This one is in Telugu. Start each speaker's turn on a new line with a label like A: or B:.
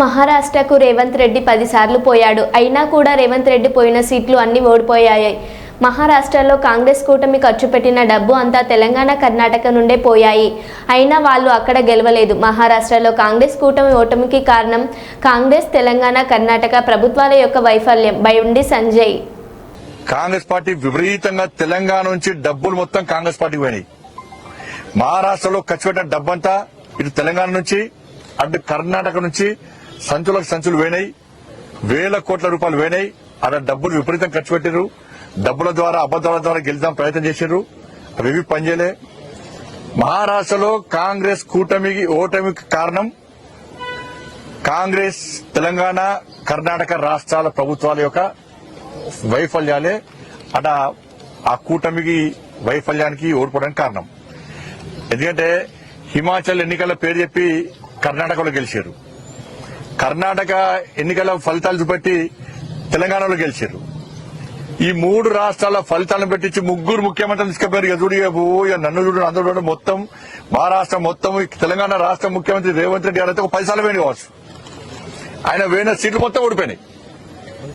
A: మహారాష్ట్రకు రేవంత్ రెడ్డి పదిసార్లు పోయాడు. అయినా కూడా రేవంత్ రెడ్డి పోయిన సీట్లు అన్ని ఓడిపోయాయి. మహారాష్ట్రలో కాంగ్రెస్ కూటమి ఖర్చు పెట్టిన డబ్బు అంతా తెలంగాణ కర్ణాటక నుండే పోయాయి. అయినా వాళ్ళు అక్కడ గెలవలేదు. మహారాష్ట్రలో కాంగ్రెస్ కూటమి ఓటమికి కారణం కాంగ్రెస్ తెలంగాణ కర్ణాటక ప్రభుత్వాల యొక్క వైఫల్యం. బైండి సంజయ్.
B: కాంగ్రెస్ పార్టీ విపరీతంగా తెలంగాణ నుంచి డబ్బులు మొత్తం కాంగ్రెస్ పార్టీకి పోయినాయి. మహారాష్ట్రలో ఖర్చు పెట్టిన డబ్బంతా ఇటు తెలంగాణ నుంచి అటు కర్ణాటక నుంచి సంచులకు సంచులు వేనాయి. వేల కోట్ల రూపాయలు వేనాయి. అక్కడ డబ్బులు విపరీతం ఖర్చు పెట్టారు డబ్బుల ద్వారా అబద్దాల ద్వారా గెలిచాం ప్రయత్నం చేశారు అవి ఏవి పనిచేయలే మహారాష్ట్రలో కాంగ్రెస్ కూటమికి ఓటమికి కారణం కాంగ్రెస్ తెలంగాణ కర్ణాటక రాష్ట్రాల ప్రభుత్వాల యొక్క వైఫల్యాలే. అట ఆ కూటమికి వైఫల్యానికి ఓడిపోవడానికి కారణం. ఎందుకంటే హిమాచల్ ఎన్నికల పేరు చెప్పి కర్ణాటకలో గెలిచారు. కర్ణాటక ఎన్నికల ఫలితాలు బట్టి తెలంగాణలో గెలిచారు ఈ మూడు రాష్ట్రాల ఫలితాలను పెట్టించి ముగ్గురు ముఖ్యమంత్రులు తీసుకుపోయారు ఇక ఓ నన్ను చూడు అందరూ చూడు మొత్తం మహారాష్ట్ర మొత్తం తెలంగాణ రాష్ట్ర ముఖ్యమంత్రి రేవంత్ రెడ్డి గారు అయితే ఒక పది సార్లు వేణి కావచ్చు. ఆయన వేయిన సీట్లు మొత్తం ఓడిపోయినాయి.